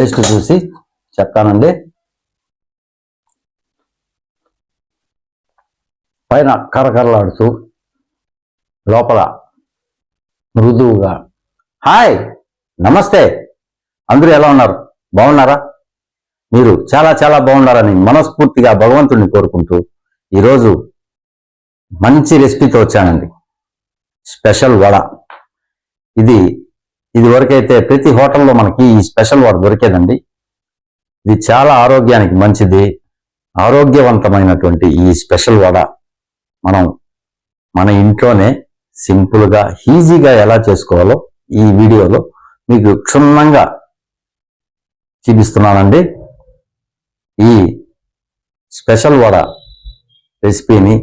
Taste చూసి చెప్తానండి. పైన కరకరలాడుతూ లోపల మృదువుగా హాయ్ నమస్తే. అందరూ ఎలా ఉన్నారు? బాగున్నారా? మీరు చాలా చాలా బాగున్నారని మనస్ఫూర్తిగా భగవంతుడిని కోరుకుంటూ ఈరోజు మంచి రెసిపీతో వచ్చానండి. స్పెషల్ వడ. ఇది ఇది వరకైతే ప్రతి హోటల్లో మనకి ఈ స్పెషల్ వడ దొరికేదండి. ఇది చాలా ఆరోగ్యానికి మంచిది. ఆరోగ్యవంతమైనటువంటి ఈ స్పెషల్ వడ మనం మన ఇంట్లోనే సింపుల్గా ఈజీగా ఎలా చేసుకోవాలో ఈ వీడియోలో మీకు క్షుణ్ణంగా చూపిస్తున్నానండి. ఈ స్పెషల్ వడ రెసిపీని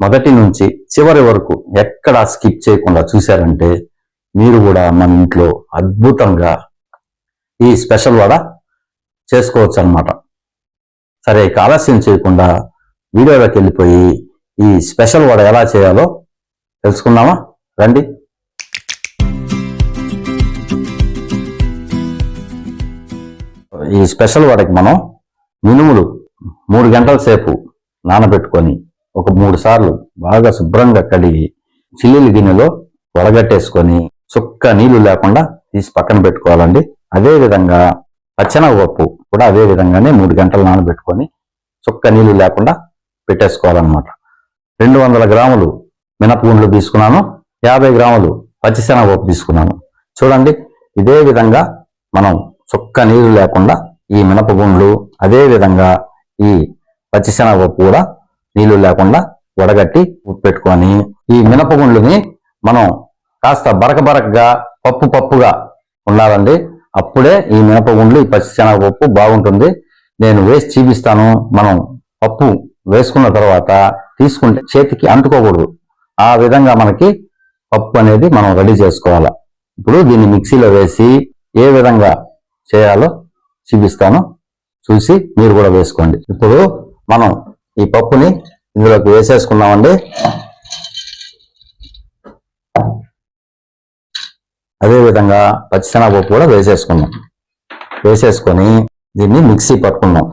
మొదటి నుంచి చివరి వరకు ఎక్కడా స్కిప్ చేయకుండా చూశారంటే మీరు కూడా మన ఇంట్లో అద్భుతంగా ఈ స్పెషల్ వడ చేసుకోవచ్చు అనమాట సరే ఇక ఆలస్యం చేయకుండా వీడియోలోకి వెళ్ళిపోయి ఈ స్పెషల్ వడ ఎలా చేయాలో తెలుసుకుందామా? రండి. ఈ స్పెషల్ వడకి మనం మినుములు మూడు గంటల సేపు నానబెట్టుకొని ఒక మూడు సార్లు బాగా శుభ్రంగా కడిగి చిల్లీల గిన్నెలో వడగట్టేసుకొని చుక్క నీళ్ళు లేకుండా తీసి పక్కన పెట్టుకోవాలండి. అదే విధంగా పచ్చనగపప్పు కూడా అదే విధంగానే మూడు గంటలు నానబెట్టుకొని చుక్క నీళ్ళు లేకుండా పెట్టేసుకోవాలన్నమాట. రెండు వందల గ్రాములు మినపగుండ్లు తీసుకున్నాను. యాభై గ్రాములు పచ్చిశనగపప్పు తీసుకున్నాను. చూడండి ఇదే విధంగా మనం చుక్క నీరు లేకుండా ఈ మినపగుండ్లు అదే విధంగా ఈ పచ్చిశనగపప్పు కూడా నీళ్ళు లేకుండా వడగట్టి పెట్టుకొని ఈ మినపగుండ్లని మనం కాస్త బరక బరకగా పప్పు పప్పుగా ఉండాలండి. అప్పుడే ఈ మినపగుండ్లు ఈ పచ్చిశనగపప్పు బాగుంటుంది. నేను వేసి చూపిస్తాను. మనం పప్పు వేసుకున్న తర్వాత తీసుకుంటే చేతికి అంటుకోకూడదు. ఆ విధంగా మనకి పప్పు అనేది మనం రెడీ చేసుకోవాలి. ఇప్పుడు దీన్ని మిక్సీలో వేసి ఏ విధంగా చేయాలో చూపిస్తాను. చూసి మీరు కూడా వేసుకోండి. ఇప్పుడు మనం ఈ పప్పుని ఇందులోకి వేసేసుకున్నామండి. అదే విధంగా పచ్చిశనగపప్పు కూడా వేసేసుకున్నాం వేసేసుకొని దీన్ని మిక్సీ పట్టుకున్నాం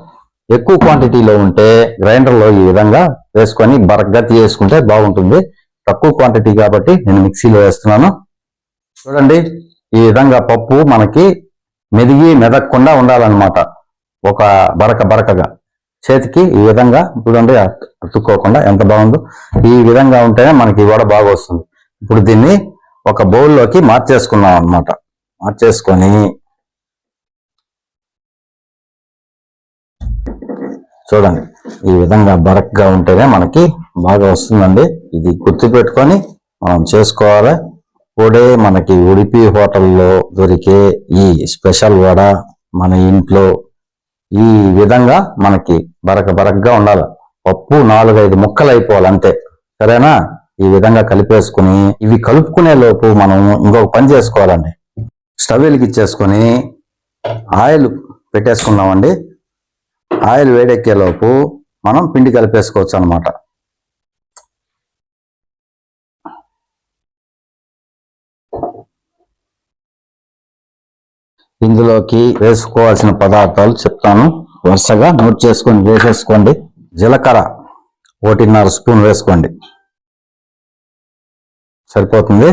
ఎక్కువ క్వాంటిటీలో ఉంటే గ్రైండర్లో ఈ విధంగా వేసుకొని బరగ్గా తీసేసుకుంటే బాగుంటుంది. తక్కువ క్వాంటిటీ కాబట్టి నేను మిక్సీలో వేస్తున్నాను. చూడండి ఈ విధంగా పప్పు మనకి మెదిగి మెదక్కుండా ఉండాలన్నమాట. ఒక బరక బరకగా. చేతికి ఈ విధంగా చూడండి అతుక్కోకుండా ఎంత బాగుందో. ఈ విధంగా ఉంటేనే మనకి కూడా బాగా వస్తుంది. ఇప్పుడు దీన్ని ఒక బౌల్లోకి మార్చేసుకున్నాం అన్నమాట. మార్చేసుకొని చూడండి ఈ విధంగా బరక్గా ఉంటేనే మనకి బాగా వస్తుందండి. ఇది గుర్తు పెట్టుకొని మనం చేసుకోవాలి. ఇప్పుడే మనకి ఉడిపి హోటల్లో దొరికే ఈ స్పెషల్ వడ మన ఇంట్లో ఈ విధంగా మనకి బరక బరకగా ఉండాలి. పప్పు నాలుగైదు ముక్కలు అయిపోవాలి అంతే. సరేనా? ఈ విధంగా కలిపేసుకుని ఇవి కలుపుకునే లోపు మనం ఇంకొక పని చేసుకోవాలండి. స్టవ్ వెలిగించేసుకొని ఆయిల్ పెట్టేసుకున్నామండి. ఆయిల్ వేడెక్కే లోపు మనం పిండి కలిపేసుకోవచ్చు అనమాట ఇందులోకి వేసుకోవాల్సిన పదార్థాలు చెప్తాను. వరుసగా నోట్ చేసుకొని వేసేసుకోండి. జీలకర్ర ఒకటిన్నర స్పూన్ వేసుకోండి. సరిపోతుంది.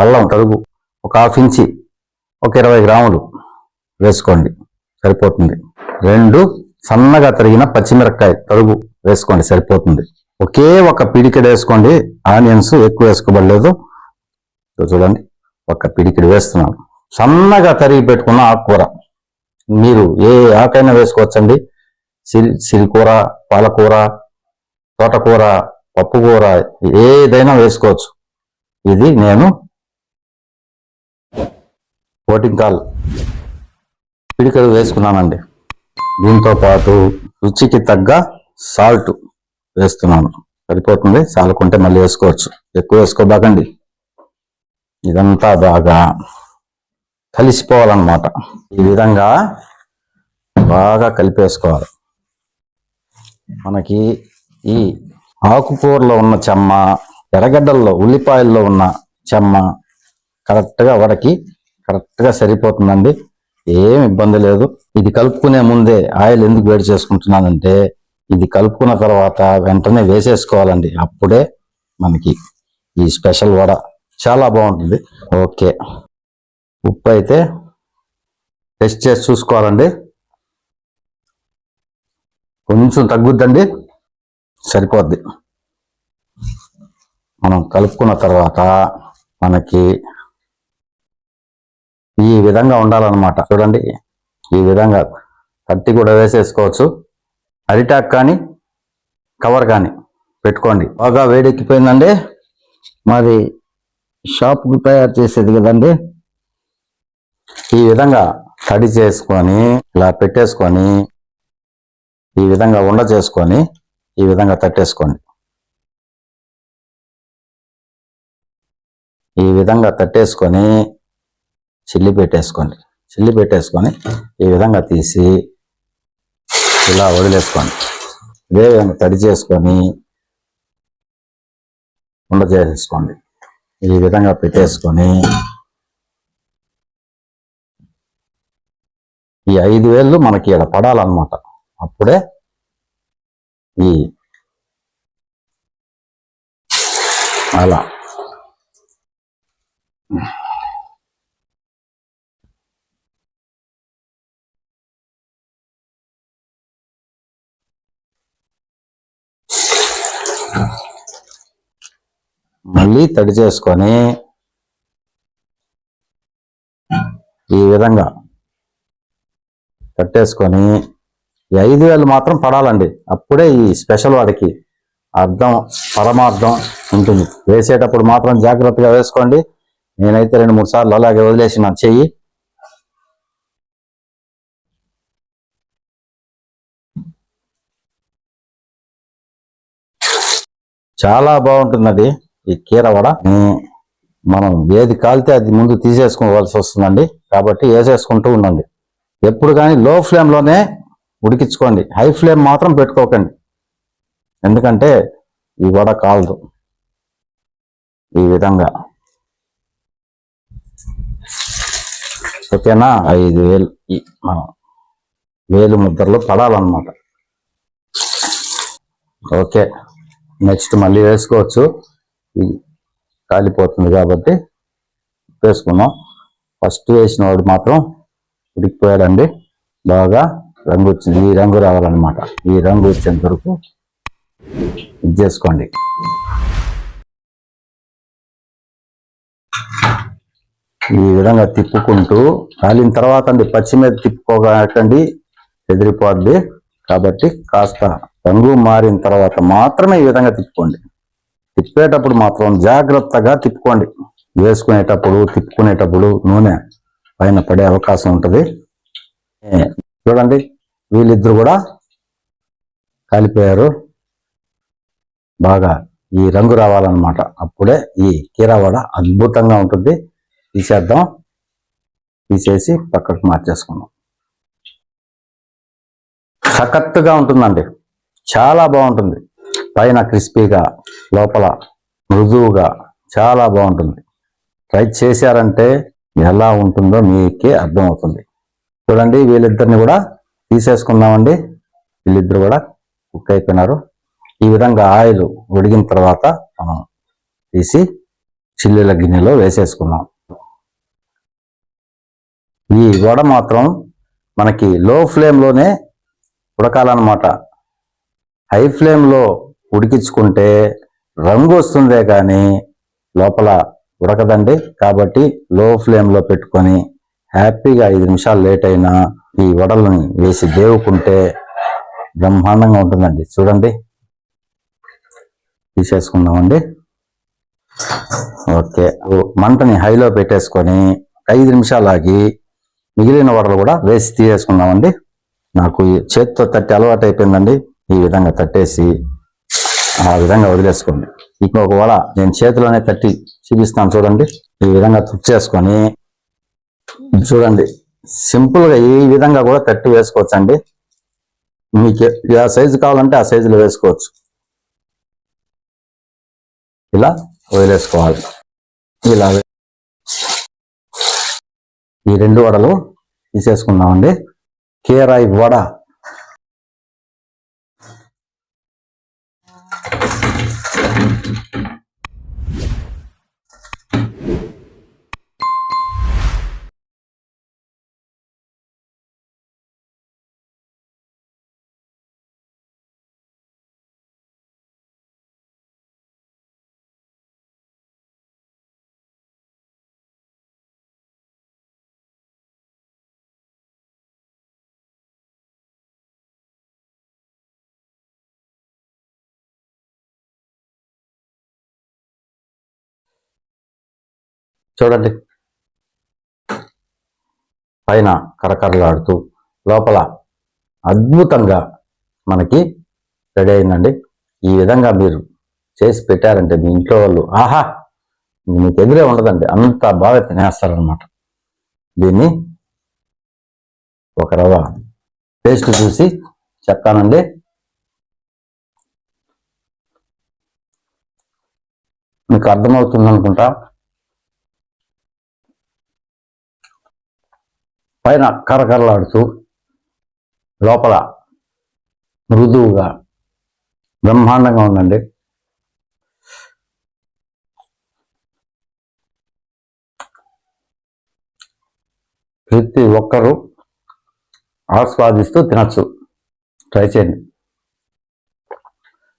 అల్లం తరుగు ఒక హాఫ్ ఇంచి ఒక ఇరవై గ్రాములు వేసుకోండి. సరిపోతుంది. రెండు సన్నగా తరిగిన పచ్చిమిరపకాయ తరుగు వేసుకోండి. సరిపోతుంది. ఒకే ఒక పిడికెడు వేసుకోండి. ఆనియన్స్ ఎక్కువ వేసుకోబడలేదు. చూడండి. ఒక పిడికెడు వేస్తున్నాను. సన్నగా తరిగి పెట్టుకున్న ఆకుకూర. మీరు ఏ ఆకైనా వేసుకోవచ్చండి. సిరి సిరికూర పాలకూర తోటకూర పప్పుకూర ఏదైనా వేసుకోవచ్చు. ఇది నేను ఓటింకాల్ పిడికలు వేసుకున్నానండి. దీంతో పాటు రుచికి తగ్గ సాల్ట్ వేస్తున్నాను. సరిపోతుంది? చాలుకుంటే మళ్ళీ వేసుకోవచ్చు. ఎక్కువ వేసుకోబాకండి. ఇదంతా బాగా కలిసిపోవాలన్నమాట. ఈ విధంగా బాగా కలిపేసుకోవాలి. మనకి ఈ ఆకుకూరలో ఉన్న చెమ్మ ఎర్రగడ్డల్లో ఉల్లిపాయల్లో ఉన్న చెమ్మ కరెక్ట్గా వడకి కరెక్ట్గా సరిపోతుందండి. ఏం ఇబ్బంది లేదు. ఇది కలుపుకునే ముందే ఆయిల్ ఎందుకు వేడి చేసుకుంటున్నానంటే ఇది కలుపుకున్న తర్వాత వెంటనే వేసేసుకోవాలండి. అప్పుడే మనకి ఈ స్పెషల్ వడ చాలా బాగుంటుంది. ఓకే. ఉప్పు అయితే టెస్ట్ చేసి చూసుకోవాలండి. కొంచెం తగ్గుద్దండి. సరిపోద్ది. మనం కలుపుకున్న తర్వాత మనకి ఈ విధంగా ఉండాలన్నమాట. చూడండి ఈ విధంగా కత్తి కూడా వేసేసుకోవచ్చు. అరిటాక్ కానీ కవర్ కానీ పెట్టుకోండి. బాగా వేడెక్కిపోయిందండి. మరి షాప్కి తయారు చేసేది కదండి. ఈ విధంగా తడి చేసుకొని ఇలా పెట్టేసుకొని ఈ విధంగా ఉండ చేసుకొని ఈ విధంగా తట్టేసుకోండి. ఈ విధంగా తట్టేసుకొని చిల్లి పెట్టేసుకోండి. చిల్లి పెట్టేసుకొని ఈ విధంగా తీసి ఇలా వదిలేసుకోండి. ఇదే విధంగా తడి చేసుకొని ఉండ చేసేసుకోండి. ఈ విధంగా పెట్టేసుకొని ఈ ఐదు వేళ్ళు మనకి ఇక్కడ పడాలన్నమాట. అప్పుడే ఈ అలా మళ్ళీ తడి చేసుకొని ఈ విధంగా కట్టేసుకొని ఈ ఐదు వేలు మాత్రం పడాలండి. అప్పుడే ఈ స్పెషల్ వాడికి అర్థం పరమార్థం ఉంటుంది. వేసేటప్పుడు మాత్రం జాగ్రత్తగా వేసుకోండి. నేనైతే రెండు మూడు సార్లు అలాగే వదిలేసి చెయ్యి. చాలా బాగుంటుందండి ఈ కీర వడ. మనం ఏది కాలితే అది ముందు తీసేసుకోవాల్సి వస్తుందండి. కాబట్టి వేసేసుకుంటూ ఉండండి. ఎప్పుడు కానీ లో ఫ్లేమ్లోనే ఉడికించుకోండి. హై ఫ్లేమ్ మాత్రం పెట్టుకోకండి. ఎందుకంటే ఈ వడ కాలదు. ఈ విధంగా. ఓకేనా? ఐదు వేలు. ఈ మనం వేలు ముద్రలు పడాలన్నమాట. ఓకే. నెక్స్ట్ మళ్ళీ వేసుకోవచ్చు. ఇది కాలిపోతుంది కాబట్టి వేసుకున్నాం ఫస్ట్ వేసిన వాడు మాత్రం ఉడికిపోయాడండి. బాగా రంగు వచ్చింది. ఈ రంగు రావాలన్నమాట. ఈ రంగు వచ్చేంత వరకు ఇది చేసుకోండి. ఈ విధంగా తిప్పుకుంటూ కాలిన తర్వాత అండి పచ్చి మీద తిప్పుకోకండి ఎదిరిపోద్ది. కాబట్టి కాస్త రంగు మారిన తర్వాత మాత్రమే ఈ విధంగా తిప్పుకోండి. తిప్పేటప్పుడు మాత్రం జాగ్రత్తగా తిప్పుకోండి. వేసుకునేటప్పుడు తిప్పుకునేటప్పుడు నూనె పైన పడే అవకాశం ఉంటుంది. చూడండి వీళ్ళిద్దరు కూడా కాలిపోయారు. బాగా ఈ రంగు రావాలన్నమాట. అప్పుడే ఈ కీరావడ అద్భుతంగా ఉంటుంది. తీసేద్దాం. తీసేసి పక్కకు మార్చేసుకుందాం. సఖత్తుగా ఉంటుందండి. చాలా బాగుంటుంది. పైన క్రిస్పీగా లోపల మృదువుగా చాలా బాగుంటుంది. ట్రై చేశారంటే ఎలా ఉంటుందో మీకే అర్థమవుతుంది. చూడండి వీళ్ళిద్దరిని కూడా తీసేసుకుందామండి. వీళ్ళిద్దరు కూడా కుక్ అయిపోయినారు. ఈ విధంగా ఆయిల్ ఉడిగిన తర్వాత మనం తీసి చిల్లీల గిన్నెలో వేసేసుకున్నాం ఈ వడ మాత్రం మనకి లో ఫ్లేమ్లోనే ఉడకాలన్నమాట. హై ఫ్లేమ్లో ఉడికించుకుంటే రంగు వస్తుందే కానీ లోపల ఉడకదండి. కాబట్టి లో ఫ్లేమ్లో పెట్టుకొని హ్యాపీగా ఐదు నిమిషాలు లేట్ అయినా ఈ వడలని వేసి దేవుకుంటే బ్రహ్మాండంగా ఉంటుందండి. చూడండి. తీసేసుకుందామండి. ఓకే. ఓ, మంటని హైలో పెట్టేసుకొని ఐదు నిమిషాలు ఆగి మిగిలిన వడలు కూడా వేసి తీసేసుకున్నామండి నాకు ఈ చేతితో తట్టి అలవాటు అయిపోయిందండి ఈ విధంగా తట్టేసి ఆ విధంగా వదిలేసుకోండి. ఇంకొక వడ నేను చేతిలోనే తట్టి చూపిస్తాను చూడండి. ఈ విధంగా తుచ్చేసుకొని చూడండి. సింపుల్గా ఈ విధంగా కూడా తట్టి వేసుకోవచ్చండి. మీకు ఏ సైజు కావాలంటే ఆ సైజులో వేసుకోవచ్చు. ఇలా వదిలేసుకోవాలి. ఇలా ఈ రెండు వడలు తీసేసుకుందామండి. కేరాయి వడ చూడండి. పైన కరకరలాడుతూ లోపల అద్భుతంగా మనకి రెడీ అయిందండి. ఈ విధంగా మీరు చేసి పెట్టారంటే మీ ఇంట్లో వాళ్ళు ఆహా మీకు ఎదురే ఉండదండి. అంత బాగా తినేస్తారనమాట దీన్ని ఒక రవ పేస్ట్ చూసి చెప్తానండి. మీకు అర్థమవుతుంది అనుకుంటా పైన కరకరలాడుతూ లోపల మృదువుగా బ్రహ్మాండంగా ఉందండి. ప్రతి ఒక్కరూ ఆస్వాదిస్తూ తినచ్చు. ట్రై చేయండి.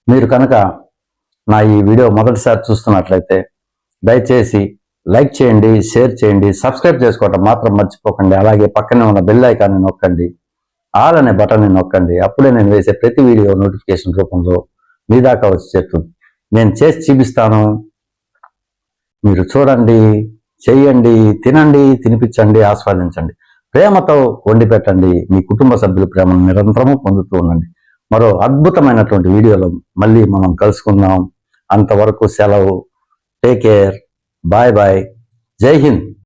మీరు కనుక నా ఈ వీడియో మొదటిసారి చూస్తున్నట్లయితే దయచేసి లైక్ చేయండి షేర్ చేయండి సబ్స్క్రైబ్ చేసుకోవటం మాత్రం మర్చిపోకండి. అలాగే పక్కనే ఉన్న బెల్ ఐకాన్ని నొక్కండి. ఆల్ అనే బటన్ని నొక్కండి. అప్పుడే నేను వేసే ప్రతి వీడియో నోటిఫికేషన్ రూపంలో మీ దాకా వచ్చి చేరుతుంది. నేను చేసి చూపిస్తాను. మీరు చూడండి చేయండి తినండి తినిపించండి ఆస్వాదించండి. ప్రేమతో వండి పెట్టండి. మీ కుటుంబ సభ్యుల ప్రేమను నిరంతరము పొందుతూ ఉండండి. మరో అద్భుతమైనటువంటి వీడియోలో మళ్ళీ మనం కలుసుకుందాం. అంతవరకు సెలవు. Take care bye bye. Jai Hind.